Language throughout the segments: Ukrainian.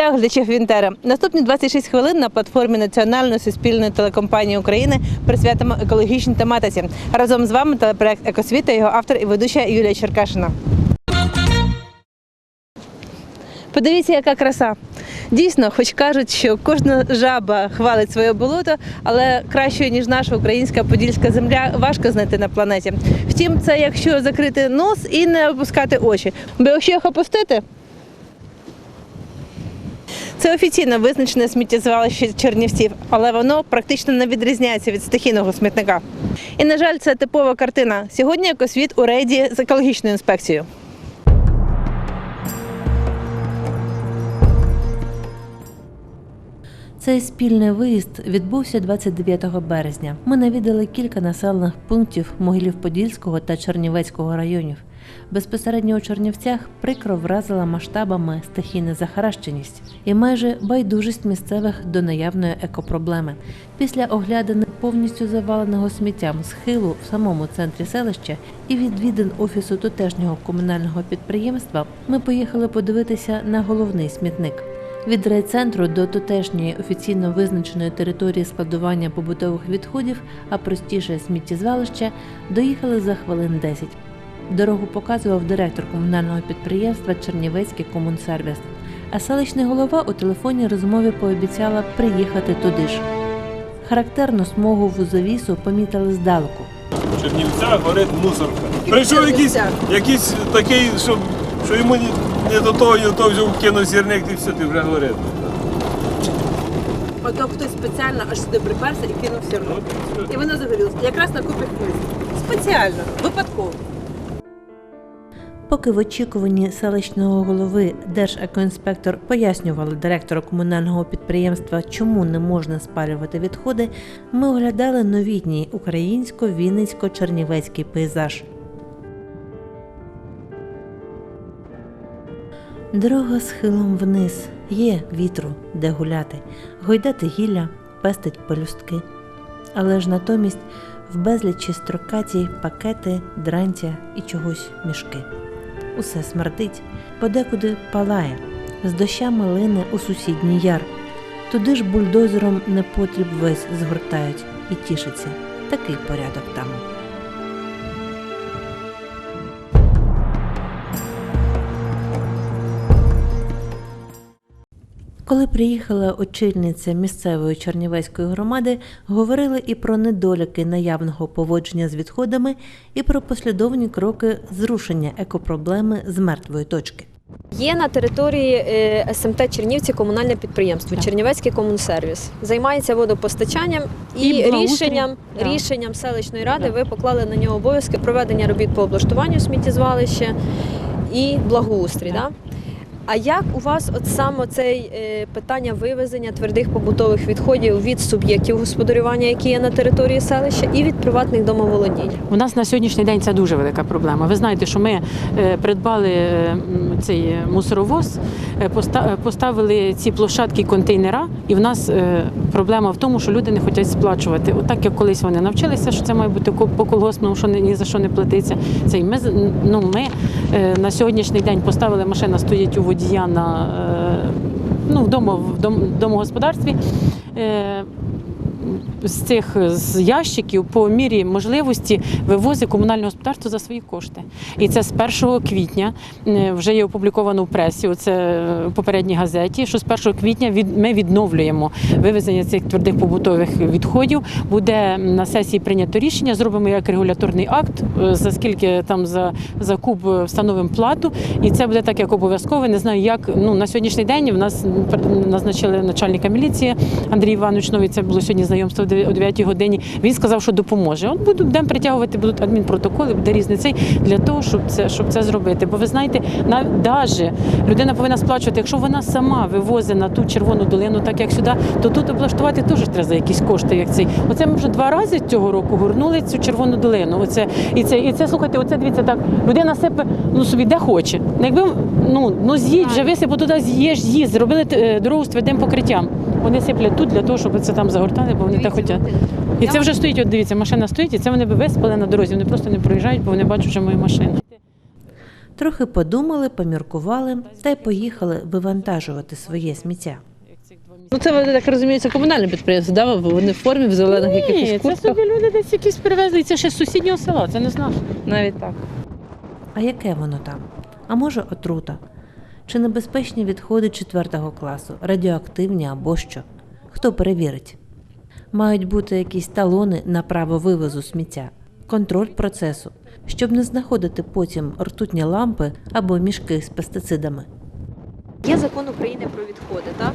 Вітаю глядачів Вінтера. Наступні 26 хвилин на платформі Національної суспільної телекомпанії України присвятимо екологічній тематиці. Разом з вами телепроект Екосвіта, його автор і ведуча Юлія Черкашина. Подивіться, яка краса. Дійсно, хоч кажуть, що кожна жаба хвалить своє болото, але кращої, ніж наша українська подільська земля, важко знайти на планеті. Втім, це якщо закрити нос і не опускати очі. Бо якщо їх опустити, це офіційно визначене сміттєзвалище Чернівців, але воно практично не відрізняється від стихійного смітника. І, на жаль, це типова картина. Сьогодні екосвіт у рейді з екологічною інспекцією. Цей спільний виїзд відбувся 29 березня. Ми навідали кілька населених пунктів Могилів-Подільського та Чернівецького районів. Безпосередньо у Чернівцях прикро вразила масштабами стихійна захаращеність і майже байдужість місцевих до наявної екопроблеми. Після оглядини повністю заваленого сміттям схилу в самому центрі селища і відвідин офісу тутешнього комунального підприємства ми поїхали подивитися на головний смітник. Від райцентру до тутешньої офіційно визначеної території складування побутових відходів, а простіше сміттєзвалища, доїхали за хвилин 10. Дорогу показував директор комунального підприємства Чернівецький комунсервіс. А селищний голова у телефонній розмові пообіцяла приїхати туди ж. Характерну смугу вузовісу помітили здалеку. В Чернівцях горить мусорка. Прийшов якийсь, якийсь такий, що, що йому не до того, ні до того взяв, кинув сірник і все, ти вже горить. Ото хтось спеціально аж сюди приперся і кинув все одно. І воно загорілося. Якраз на купі хмиз. Спеціально, випадково. Поки в очікуванні селищного голови держекоінспектор пояснювали директору комунального підприємства, чому не можна спалювати відходи, ми оглядали новітній українсько-вінницько-чернівецький пейзаж. Дорога схилом вниз, є вітру, де гуляти, гойдати гілля, пестить пелюстки. Але ж натомість в безлічі строкаті пакети, дрантя і чогось мішки. Усе смердить, подекуди палає, з дощами лине у сусідній яр. Туди ж бульдозером непотріб весь згортають і тішиться. Такий порядок там. Коли приїхала очільниця місцевої чернівецької громади, говорили і про недоліки наявного поводження з відходами, і про послідовні кроки зрушення екопроблеми з мертвої точки. Є на території е, СМТ Чернівці комунальне підприємство Так. Чернівецький комунсервіс. Займається водопостачанням і, І рішенням, рішенням селищної ради Так. ви поклали на нього обов'язки проведення робіт по облаштуванню сміттєзвалища і благоустрій. Так. Да? А як у вас от саме цей е, питання вивезення твердих побутових відходів від суб'єктів господарювання, які є на території селища, і від приватних домоволодінь? У нас на сьогоднішній день це дуже велика проблема. Ви знаєте, що ми е, придбали е, цей мусоровоз, поставили ці площадки контейнера, і в нас проблема в тому, що люди не хочуть сплачувати. Отак як колись вони навчилися, що це має бути по колгоспному, що ні, за що не платиться. Це і ми ну, ми на сьогоднішній день поставили машина, стоїть у водія на е, ну, в дом, домогосподарстві. З цих з ящиків по мірі можливості вивозить комунальне господарство за свої кошти. І це з 1 квітня е, вже є опубліковано в пресі. Оце е, в попередній газеті. Що з 1 квітня від ми відновлюємо вивезення цих твердих побутових відходів. Буде на сесії прийнято рішення. Зробимо як регуляторний акт, е, за скільки там за, за куб встановимо плату, і це буде так як обов'язково. Не знаю, як ну на сьогоднішній день в нас назначили начальника міліції Андрій Іванович Новий. Це було сьогодні знайомство о 9 годині. Він сказав, що допоможе. От будемо притягувати, будуть адмінпротоколи, буде різний цей для того, щоб це щоб це зробити. Бо ви знаєте, навіть людина повинна сплачувати. Якщо вона сама вивозить на ту червону долину, так як сюди, то тут облаштувати теж треба за якісь кошти. Як цей, оце ми вже два рази цього року горнули цю червону долину. Оце і це, і це слухайте, оце дивіться так. Людина сипе ну собі де хоче. Якби ну ну з'їдь вже висипу туди, з'їж, з'їзд, зробили е, дорогу з твердим покриттям. Вони сиплять тут для того, щоб це там загортали, бо вони так хочуть. І це вже стоїть, от дивіться, машина стоїть, і це вони би висипали на дорозі. Вони просто не проїжджають, бо вони бачать, що моя машина. Трохи подумали, поміркували та й поїхали вивантажувати своє сміття. Ну це вони так розумію, це комунальне підприємство, да? Вони в формі в зелених Ні, якихось це куртках. собі люди десь якісь привезли, це ще з сусіднього села, це не з нашого. Навіть так. А яке воно там? А може отрута? Чи небезпечні відходи четвертого класу, радіоактивні або що? Хто перевірить? Мають бути якісь талони на право вивозу сміття, контроль процесу, щоб не знаходити потім ртутні лампи або мішки з пестицидами. Є закон України про відходи, так?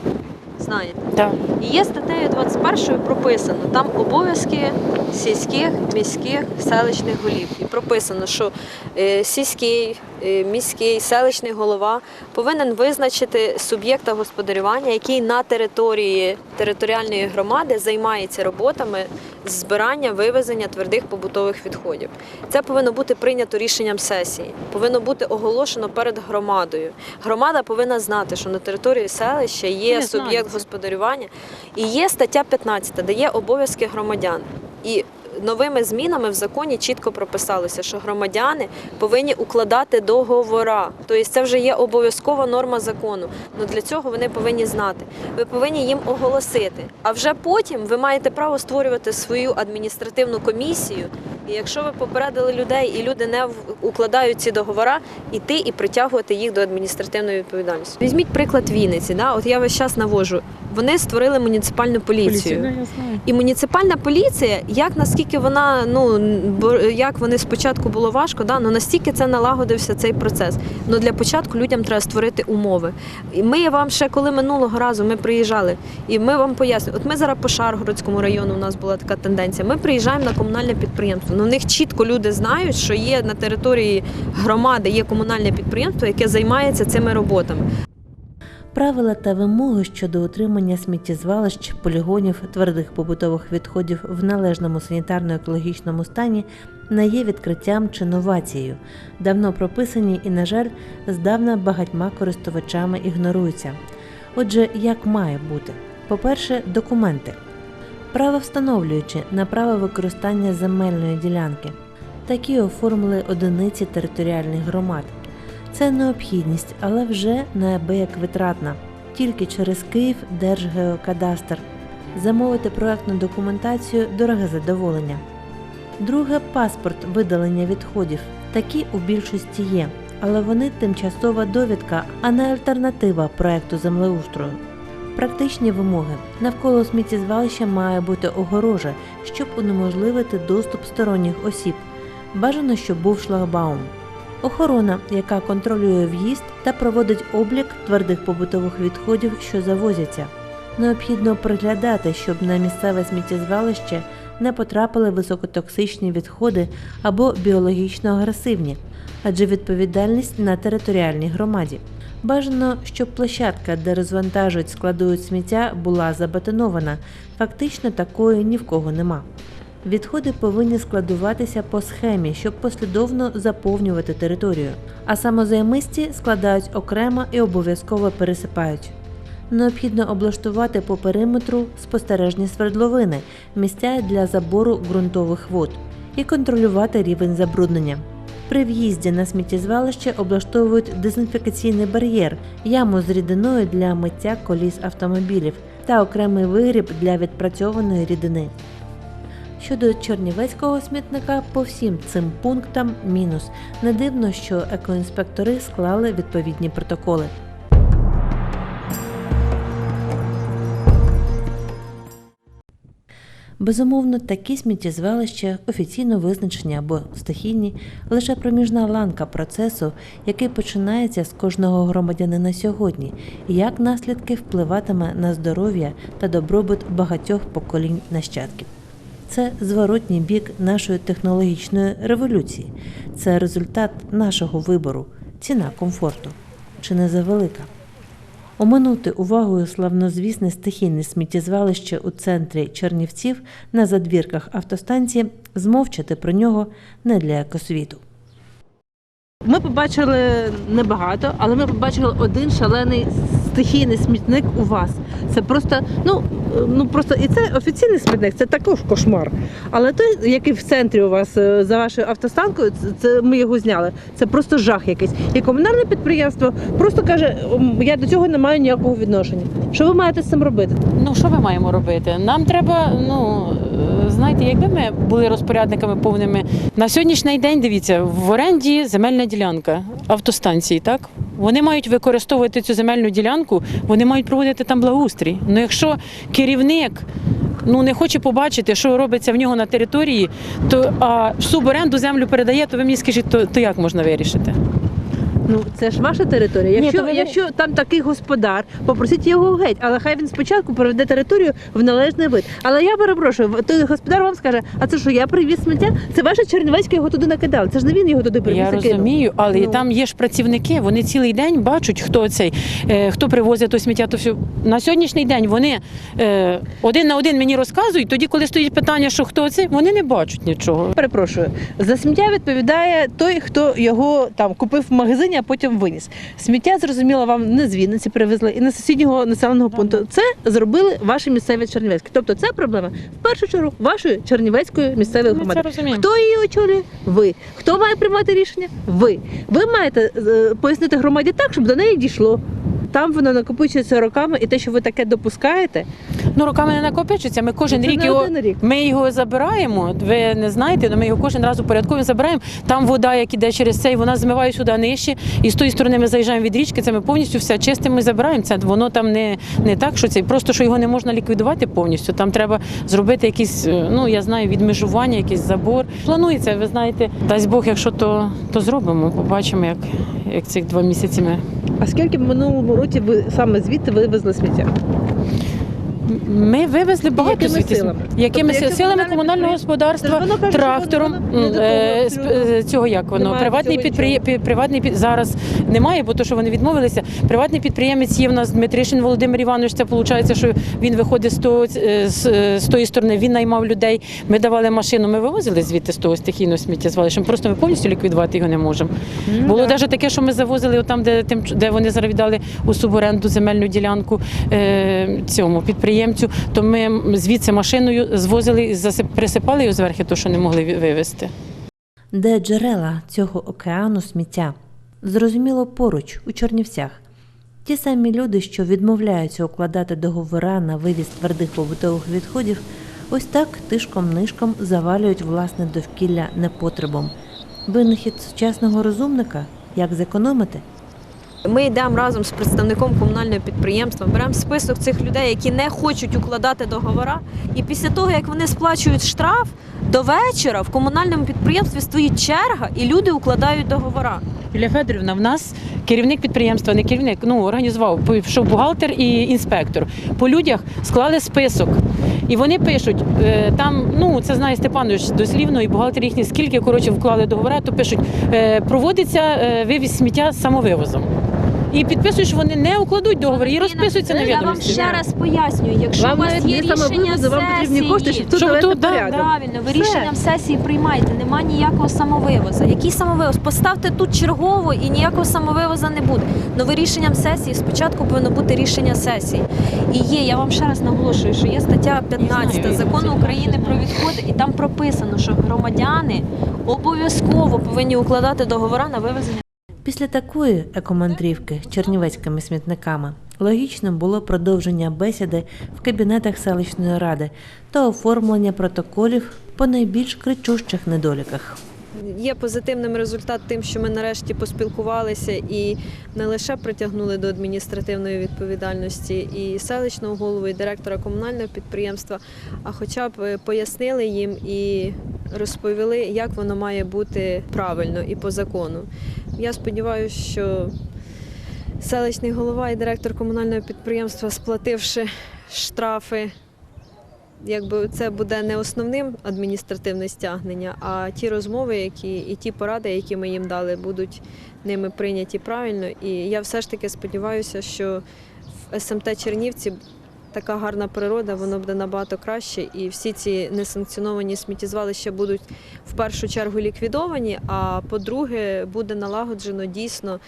Знаєте. Так. І є статтею 21 прописано там обов'язки сільських, міських, селищних голів. І прописано, що е, сільський, е, міський, селищний голова повинен визначити суб'єкта господарювання, який на території територіальної громади займається роботами збирання вивезення твердих побутових відходів. Це повинно бути прийнято рішенням сесії, повинно бути оголошено перед громадою. Громада повинна знати, що на території селища є суб'єкт господарювання і є стаття 15, де є обов'язки громадян. І новими змінами в законі чітко прописалося, що громадяни повинні укладати договора. Тобто це вже є обов'язкова норма закону. Ну для цього вони повинні знати. Ви повинні їм оголосити. А вже потім ви маєте право створювати свою адміністративну комісію. І якщо ви попередили людей, і люди не укладають ці договори, іти і притягувати їх до адміністративної відповідальності. Візьміть приклад Вінниці. Да? От я весь час навожу. Вони створили муніципальну поліцію. я знаю. І муніципальна поліція, як наскільки вона, ну як вони спочатку було важко, да, ну настільки це налагодився цей процес. Ну для початку людям треба створити умови. І ми вам ще коли минулого разу ми приїжджали, і ми вам пояснюємо, от ми зараз по Шаргородському району у нас була така тенденція. Ми приїжджаємо на комунальне підприємство. Ну в них чітко люди знають, що є на території громади є комунальне підприємство, яке займається цими роботами. Правила та вимоги щодо утримання сміттєзвалищ, полігонів, твердих побутових відходів в належному санітарно-екологічному стані не є відкриттям чи новацією, давно прописані і, на жаль, здавна багатьма користувачами ігноруються. Отже, як має бути? По-перше, документи. Право встановлюючи на право використання земельної ділянки. Такі оформили одиниці територіальних громад. Це необхідність, але вже неабияк витратна. Тільки через Київ Держгеокадастр. Замовити проектну документацію дороге задоволення. Друге паспорт видалення відходів. Такі у більшості є, але вони тимчасова довідка, а не альтернатива проекту землеустрою. Практичні вимоги навколо сміттєзвалища має бути огорожа, щоб унеможливити доступ сторонніх осіб. Бажано, щоб був шлагбаум. Охорона, яка контролює в'їзд та проводить облік твердих побутових відходів, що завозяться. Необхідно приглядати, щоб на місцеве сміттєзвалище не потрапили високотоксичні відходи або біологічно агресивні, адже відповідальність на територіальній громаді. Бажано, щоб площадка, де розвантажують, складують сміття, була забетонована. Фактично такої ні в кого нема. Відходи повинні складуватися по схемі, щоб послідовно заповнювати територію, а самозаймисті складають окремо і обов'язково пересипають. Необхідно облаштувати по периметру спостережні свердловини, місця для забору ґрунтових вод і контролювати рівень забруднення. При в'їзді на сміттєзвалище облаштовують дезінфекційний бар'єр, яму з рідиною для миття коліс автомобілів та окремий вигріб для відпрацьованої рідини. Щодо чернівецького смітника, по всім цим пунктам мінус. Не дивно, що екоінспектори склали відповідні протоколи. Безумовно, такі сміттєзвалища, офіційно визначені або стихійні, лише проміжна ланка процесу, який починається з кожного громадянина сьогодні, як наслідки впливатиме на здоров'я та добробут багатьох поколінь нащадків. Це зворотній бік нашої технологічної революції, це результат нашого вибору, ціна комфорту. Чи не завелика? Оминути увагою славнозвісне стихійне сміттєзвалище у центрі Чернівців на задвірках автостанції, змовчати про нього не для екосвіту. Ми побачили небагато, але ми побачили один шалений стихійний смітник у вас. Це просто, ну, ну просто і це офіційний смітник, це також кошмар. Але той, який в центрі у вас е, за вашою автостанкою, це, це ми його зняли. Це просто жах якийсь. І комунальне підприємство просто каже: я до цього не маю ніякого відношення. Що ви маєте з цим робити? Ну що ми маємо робити? Нам треба, ну е, знаєте, якби ми були розпорядниками повними на сьогоднішній день. Дивіться, в оренді земельна ділянка автостанції, так вони мають використовувати цю земельну ділянку, вони мають проводити там благоустрій. Ну якщо керівник. Ну не хоче побачити, що робиться в нього на території, то а в суборенду землю передає, то ви мені скажіть, то, то як можна вирішити? Ну це ж ваша територія. Якщо, то ви- якщо там такий господар, попросіть його геть, але хай він спочатку приведе територію в належний вид. Але я перепрошую, в- той господар вам скаже, а це що, я привіз сміття? Це ваше Чернівецьке його туди накидали. Це ж не він його туди привіз. Я і кинув. розумію, але Ну. там є ж працівники. Вони цілий день бачать, хто цей, е, хто привозить то сміття, то все. На сьогоднішній день вони е, один на один мені розказують. Тоді, коли стоїть питання, що хто це, вони не бачать нічого. Перепрошую, за сміття відповідає той, хто його там купив в магазині, а потім виніс. Сміття зрозуміло, вам не з Вінниці привезли і не з сусіднього населеного пункту. Це зробили ваші місцеві чернівецькі. Тобто це проблема в першу чергу вашої чернівецької місцевої Ми громади. це розуміємо. Хто її очолює? Ви. Хто має приймати рішення? Ви. Ви маєте е, пояснити громаді так, щоб до неї дійшло. Там воно накопичується роками, і те, що ви таке допускаєте, Ну роками не накопичується. Ми кожен рік не його рік. ми його забираємо. Ви не знаєте, але ми його кожен раз упорядковуємо, забираємо. Там вода, як іде через цей, вона змиває сюди нижче. І з тої сторони ми заїжджаємо від річки. Це ми повністю все чистимо і забираємо. Це воно там не, не так, що це просто що його не можна ліквідувати повністю. Там треба зробити якісь, е, ну я знаю, відмежування, якийсь забор. Планується, ви знаєте, дасть Бог, якщо то, то зробимо. Побачимо, як, як цих два місяці ми. А скільки в минулому році ви саме звідти вивезли сміття? Ми вивезли багато Якими звідти. силами? Якими Тобто, якщо силами комунальне комунального господарства, воно каже, що трактором, воно не е, з- е, цього як воно, Немає приватний цього підприє... пі- приватний під- зараз немає, бо то, що вони відмовилися. Приватний підприємець є в нас Дмитришин Володимир Іванович. Це виходить, що він виходить з того е, з, е, з тої сторони. Він наймав людей. Ми давали машину. Ми вивозили звідти з того стихійного сміття звалищем. Просто ми повністю ліквідувати його не можемо. Ну, Було навіть таке, що ми завозили там, де тим, де вони зараз віддали у суборенду земельну ділянку е, цьому підприємцю. То ми звідси машиною звозили і присипали його зверху, то що не могли вивезти. Де джерела цього океану сміття? Зрозуміло, поруч, у Чернівцях. Ті самі люди, що відмовляються укладати договора на вивіз твердих побутових відходів, ось так тишком-нишком завалюють власне довкілля непотребом. Винахід сучасного розумника як зекономити? Ми йдемо разом з представником комунального підприємства, беремо список цих людей, які не хочуть укладати договора. І після того, як вони сплачують штраф, до вечора в комунальному підприємстві стоїть черга, і люди укладають договора. Юлія Федорівна, в нас керівник підприємства, не керівник, ну організував, пішов бухгалтер і інспектор. По людях склали список. І вони пишуть, е, там, ну це знає Степанович дослівно, і бухгалтер їхній, скільки коротше вклали договора, то пишуть, е, проводиться е, вивіз сміття самовивозом. І підписують, що вони не укладуть договор і розписуються на Я вам відомості. ще раз пояснюю, якщо Вам у вас навіть є не рішення вам потрібні кошти, щоб тут Щоб навести тут, да, порядок. Правильно, ви Все. рішенням сесії приймайте. Нема ніякого самовивоза. Який самовивоз? Поставте тут чергово і ніякого самовивоза не буде. Но ви рішенням сесії спочатку повинно бути рішення сесії. І є, я вам ще раз наголошую, що є стаття 15 закону України про відходи, і там прописано, що громадяни обов'язково повинні укладати договори на вивезення. Після такої екомандрівки чернівецькими смітниками логічним було продовження бесіди в кабінетах селищної ради та оформлення протоколів по найбільш кричущих недоліках. Є позитивним результат тим, що ми нарешті поспілкувалися і не лише притягнули до адміністративної відповідальності і селищного голову, і директора комунального підприємства, а хоча б е, пояснили їм і розповіли, як воно має бути правильно і по закону. Я сподіваюся, що селищний голова і директор комунального підприємства, сплативши штрафи якби це буде не основним адміністративне стягнення, а ті розмови, які і ті поради, які ми їм дали, будуть ними прийняті правильно. І я все ж таки сподіваюся, що в СМТ Чернівці така гарна природа, воно буде набагато краще, і всі ці несанкціоновані сміттєзвалища будуть в першу чергу ліквідовані. А по-друге, буде налагоджено дійсно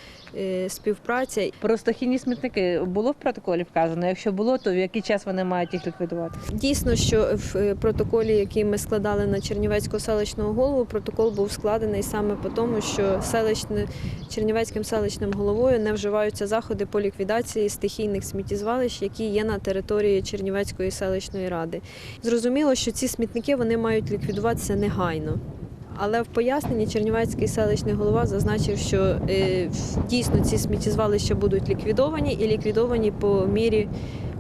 співпраця. Про стихійні смітники було в протоколі вказано. Якщо було, то в який час вони мають їх ліквідувати? Дійсно, що в е, протоколі, який ми складали на Чернівецького селищного голову, протокол був складений саме по тому, що селищне Чернівецьким селищним головою не вживаються заходи по ліквідації стихійних сміттєзвалищ, які є на території Чернівецької селищної ради. Зрозуміло, що ці смітники вони мають ліквідуватися негайно. Але в поясненні Чернівецький селищний голова зазначив, що е, дійсно ці сміттєзвалища будуть ліквідовані і ліквідовані по мірі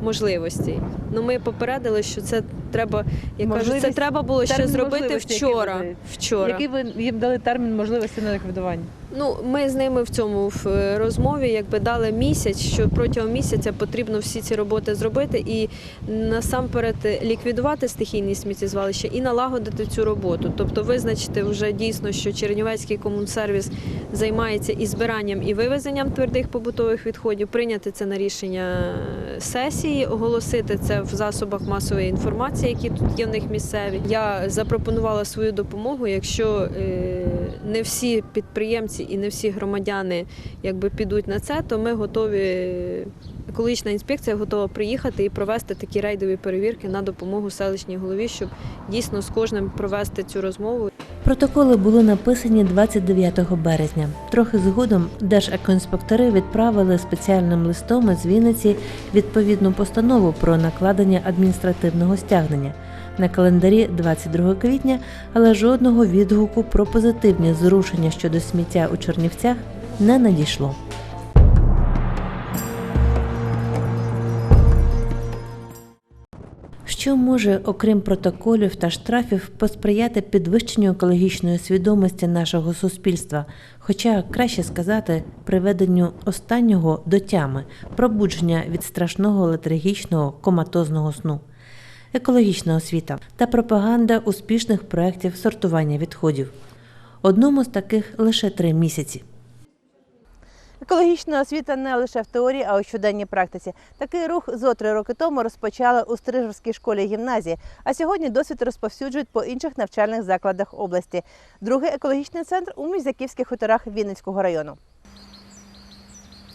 можливостей. Ну ми попередили, що це треба, я кажу, це треба було ще зробити можливості, який вчора. ви? Вчора. Який ви їм дали термін можливості на ліквідування? Ну, ми з ними в цьому в е, розмові якби дали місяць, що протягом місяця потрібно всі ці роботи зробити і насамперед ліквідувати стихійні сміттєзвалища і налагодити цю роботу. Тобто визначити вже дійсно, що Чернівецький комунсервіс займається і збиранням, і вивезенням твердих побутових відходів, прийняти це на рішення сесії, оголосити це в засобах масової інформації, які тут є в них місцеві. Я запропонувала свою допомогу, якщо е, не всі підприємці і не всі громадяни якби підуть на це, то ми готові. Екологічна інспекція готова приїхати і провести такі рейдові перевірки на допомогу селищній голові, щоб дійсно з кожним провести цю розмову. Протоколи були написані 29 березня. Трохи згодом держекоінспектори відправили спеціальним листом із Вінниці відповідну постанову про накладення адміністративного стягнення на календарі 22 квітня, але жодного відгуку про позитивні зрушення щодо сміття у Чернівцях не надійшло. Що може, окрім протоколів та штрафів, посприяти підвищенню екологічної свідомості нашого суспільства, хоча краще сказати, приведенню останнього до тями, пробудження від страшного летаргічного коматозного сну, екологічна освіта та пропаганда успішних проєктів сортування відходів. Одному з таких лише три місяці. Екологічна освіта не лише в теорії, а й у щоденній практиці. Такий рух зо три роки тому розпочали у Стрижівській школі гімназії, а сьогодні досвід розповсюджують по інших навчальних закладах області. Другий екологічний центр у Мізяківських хуторах Вінницького району.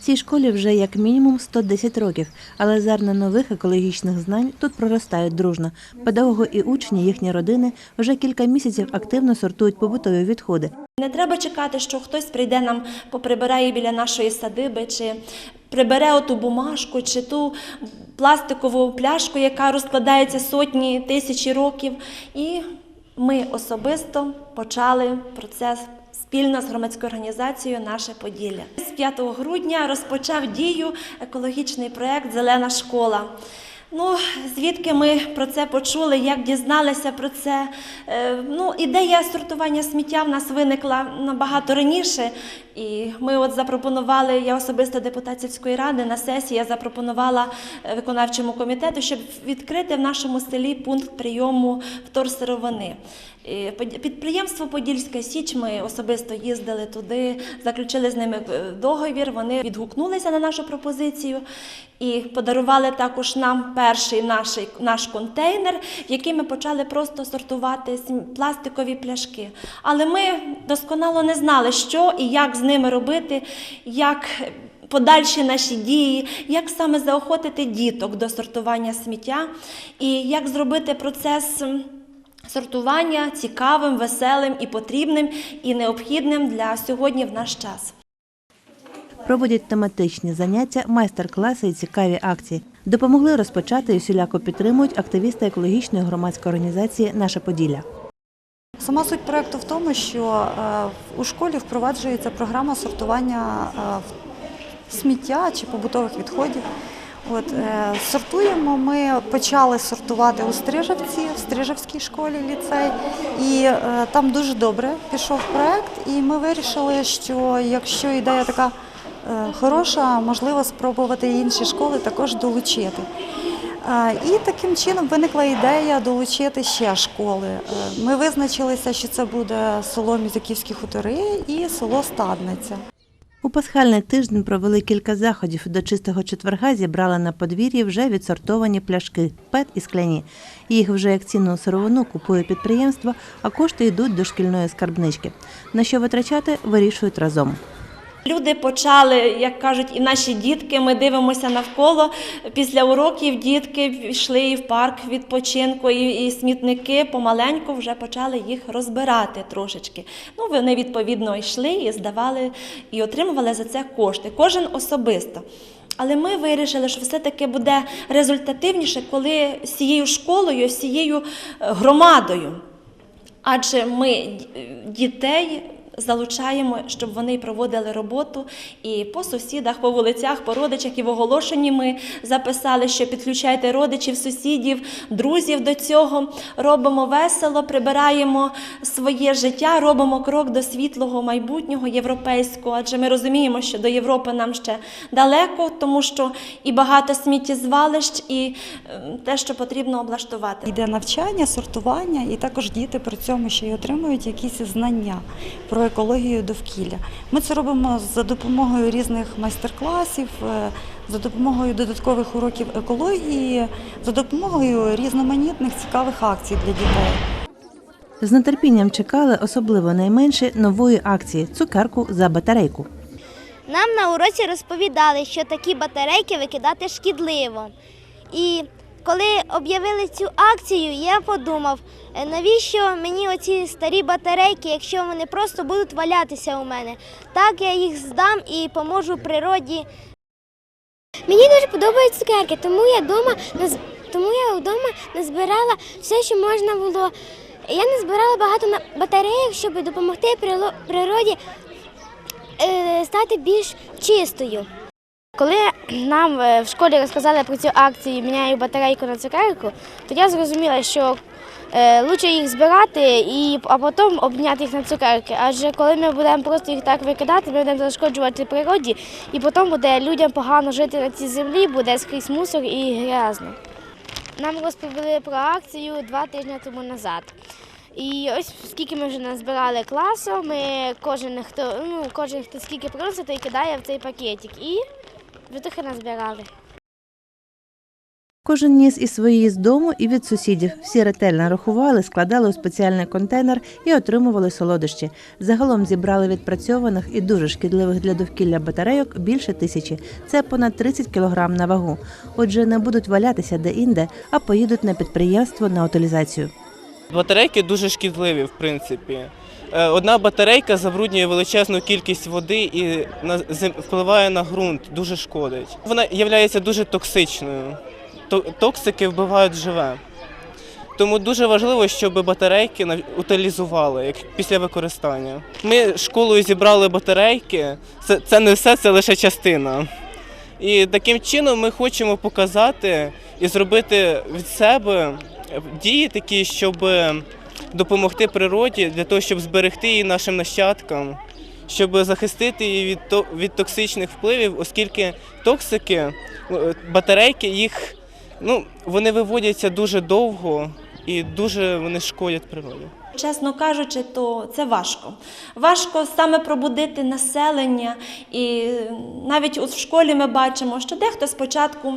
Цій школі вже як мінімум 110 років, але зерна нових екологічних знань тут проростають дружно. Педагоги і учні, їхні родини вже кілька місяців активно сортують побутові відходи. Не треба чекати, що хтось прийде нам, поприбирає біля нашої садиби, чи прибере оту бумажку, чи ту пластикову пляшку, яка розкладається сотні тисячі років. І ми особисто почали процес спільно з громадською організацією Наше Поділля. З 5 грудня розпочав дію екологічний проект Зелена школа. Ну, звідки ми про це почули, як дізналися про це? Е, ну, ідея сортування сміття в нас виникла набагато раніше. І ми от запропонували, я особисто депутат сільської ради на сесії я запропонувала е, виконавчому комітету, щоб відкрити в нашому селі пункт прийому вторсировини. Підприємство Подільська Січ, ми особисто їздили туди, заключили з ними е, договір. Вони відгукнулися на нашу пропозицію і подарували також нам перший наш, наш контейнер, в який ми почали просто сортувати пластикові пляшки. Але ми досконало не знали, що і як з ними робити, як подальші наші дії, як саме заохотити діток до сортування сміття, і як зробити процес. Сортування цікавим, веселим і потрібним, і необхідним для сьогодні в наш час. Проводять тематичні заняття, майстер-класи і цікаві акції. Допомогли розпочати і усіляко підтримують активісти екологічної громадської організації Наше Поділля. Сама суть проекту в тому, що е, у школі впроваджується програма сортування е, сміття чи побутових відходів. От, е, сортуємо. Ми почали сортувати у Стрижавці, в Стрижавській школі ліцей, і там дуже добре пішов проект. І ми вирішили, що якщо ідея така хороша, можливо спробувати інші школи також долучити. Е, І таким чином виникла ідея долучити ще школи. Е, Ми визначилися, що це буде село Мізяківські хутори і село Стадниця. У пасхальний тиждень провели кілька заходів. До чистого четверга зібрали на подвір'ї вже відсортовані пляшки, пет і скляні. Їх вже як цінну сировину купує підприємство, а кошти йдуть до шкільної скарбнички. На що витрачати, вирішують разом. Люди почали, як кажуть, і наші дітки. Ми дивимося навколо. Після уроків дітки йшли і в парк відпочинку, і, і смітники помаленьку вже почали їх розбирати трошечки. Ну, вони відповідно йшли і здавали і отримували за це кошти. Кожен особисто. Але ми вирішили, що все-таки буде результативніше, коли з цією школою, з цією е, громадою. Адже ми дітей залучаємо, щоб вони проводили роботу і по сусідах, по вулицях, по родичах, і в оголошенні ми записали, що підключайте родичів, сусідів, друзів до цього. Робимо весело, прибираємо своє життя, робимо крок до світлого майбутнього європейського. Адже ми розуміємо, що до Європи нам ще далеко, тому що і багато сміттєзвалищ, і е, те, що потрібно облаштувати. Йде навчання, сортування, і також діти при цьому ще й отримують якісь знання про екологію довкілля. Ми це робимо за допомогою різних майстер-класів, е, за допомогою додаткових уроків екології, за допомогою різноманітних цікавих акцій для дітей. З нетерпінням чекали особливо найменші нової акції цукерку за батарейку. Нам на уроці розповідали, що такі батарейки викидати шкідливо. І коли об'явили цю акцію, я подумав, е, навіщо мені оці старі батарейки, якщо вони просто будуть валятися у мене. Так я їх здам і поможу природі. Мені дуже подобаються цукерки, тому я вдома тому я вдома назбирала все, що можна було. Я назбирала багато на- батарейок, щоб допомогти природі е, стати більш чистою. Коли нам е, в школі розказали про цю акцію Міняю батарейку на цукерку, то я зрозуміла, що краще їх збирати а потім обміняти їх на цукерки. Адже коли ми будемо просто їх так викидати, ми будемо зашкоджувати природі, і потім буде людям погано жити на цій землі, буде скрізь мусор і грязно. Нам розповіли про акцію два тижні тому назад. І ось скільки ми вже назбирали класу, ми кожен хто ну кожен хто скільки приносить, той кидає в цей пакетик. Ви трохи назбирали. Кожен ніс із своєї з дому і від сусідів. Всі ретельно рахували, складали у спеціальний контейнер і отримували солодощі. Загалом зібрали відпрацьованих і дуже шкідливих для довкілля батарейок більше тисячі. Це понад 30 кілограм на вагу. Отже, не будуть валятися де-інде, а поїдуть на підприємство на утилізацію. Батарейки дуже шкідливі, в принципі. Е, Одна батарейка забруднює величезну кількість води і на впливає на ґрунт, дуже шкодить. Вона є дуже токсичною. Токсики вбивають живе. Тому дуже важливо, щоб батарейки утилізували як після використання. Ми школою зібрали батарейки. Це, це не все, це лише частина. І таким чином ми хочемо показати і зробити від себе дії такі, щоб допомогти природі для того, щоб зберегти її нашим нащадкам, щоб захистити її від, від токсичних впливів, оскільки токсики, е, батарейки їх ну, вони виводяться дуже довго і дуже вони шкодять природі. Чесно кажучи, то це важко. Важко саме пробудити населення. І навіть от в школі ми бачимо, що дехто спочатку.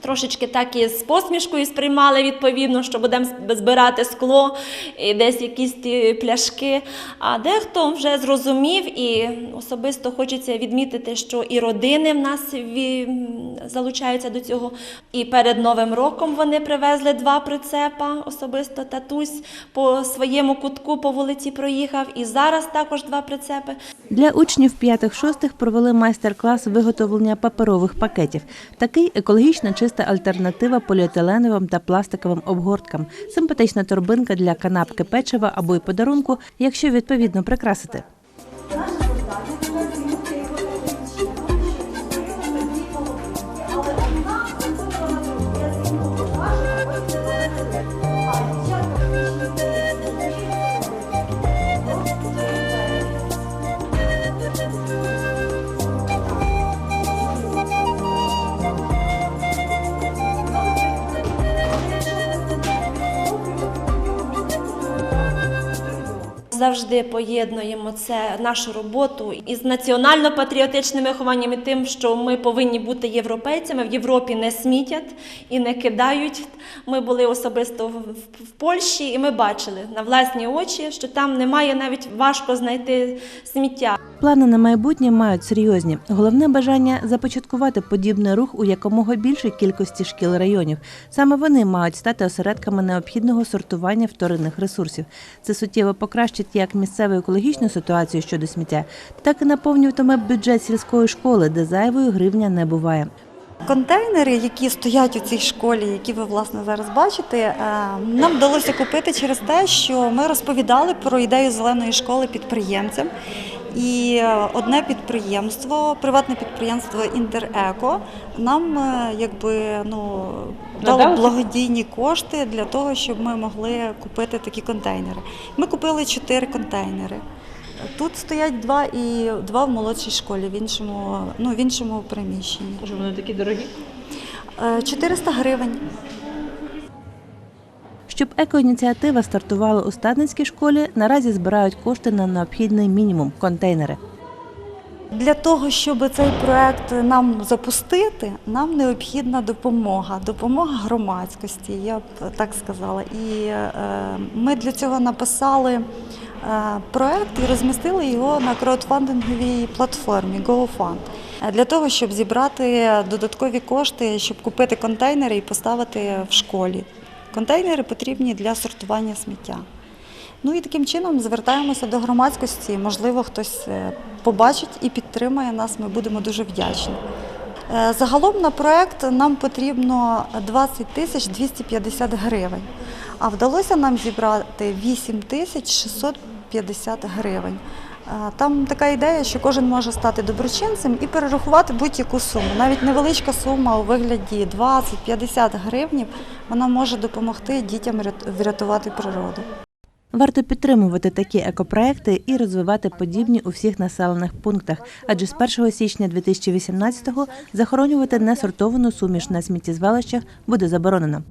Трошечки так і з посмішкою сприймали відповідно, що будемо збирати скло, і десь якісь ті пляшки. А дехто вже зрозумів, і особисто хочеться відмітити, що і родини в нас залучаються до цього. І перед Новим роком вони привезли два прицепа. Особисто татусь по своєму кутку по вулиці проїхав. І зараз також два прицепи. Для учнів 5-6 провели майстер-клас виготовлення паперових пакетів. Такий екологічно чиста альтернатива поліетиленовим та пластиковим обгорткам. Симпатична торбинка для канапки печива або й подарунку, якщо відповідно прикрасити. Завжди поєднуємо це нашу роботу із національно-патріотичним вихованням і тим, що ми повинні бути європейцями. В Європі не смітять і не кидають. Ми були особисто в, Польщі, і ми бачили на власні очі, що там немає навіть важко знайти сміття. Плани на майбутнє мають серйозні. Головне бажання започаткувати подібний рух у якомога більшій кількості шкіл районів. Саме вони мають стати осередками необхідного сортування вторинних ресурсів. Це суттєво покращить як місцеву екологічну ситуацію щодо сміття, так і наповнюватиме бюджет сільської школи, де зайвої гривня не буває. Контейнери, які стоять у цій школі, які ви власне зараз бачите, е, нам вдалося купити через те, що ми розповідали про ідею зеленої школи підприємцям. І е, одне підприємство, приватне підприємство Інтереко, нам е, якби ну дало благодійні кошти для того, щоб ми могли купити такі контейнери. Ми купили чотири контейнери. Тут стоять два і два в молодшій школі, в іншому, ну, в іншому приміщенні. Що вони такі дорогі? Е, 400 гривень. Щоб екоініціатива стартувала у Стадницькій школі, наразі збирають кошти на необхідний мінімум контейнери. Для того, щоб цей проект нам запустити, нам необхідна допомога, допомога громадськості, я б так сказала. І е, ми для цього написали е, проект і розмістили його на краудфандинговій платформі GoFund. Е, Для того, щоб зібрати додаткові кошти, щоб купити контейнери і поставити в школі. Контейнери потрібні для сортування сміття. Ну і таким чином звертаємося до громадськості. Можливо, хтось е, побачить і підтримає нас. Ми будемо дуже вдячні. Е, Загалом на проект нам потрібно 20 тисяч 250 гривень, а вдалося нам зібрати 8 тисяч 650 гривень. Е, Там така ідея, що кожен може стати доброчинцем і перерахувати будь-яку суму. Навіть невеличка сума у вигляді 20-50 гривнів вона може допомогти дітям врятувати природу. Варто підтримувати такі екопроекти і розвивати подібні у всіх населених пунктах, адже з 1 січня 2018-го захоронювати несортовану суміш на сміттєзвалищах буде заборонено.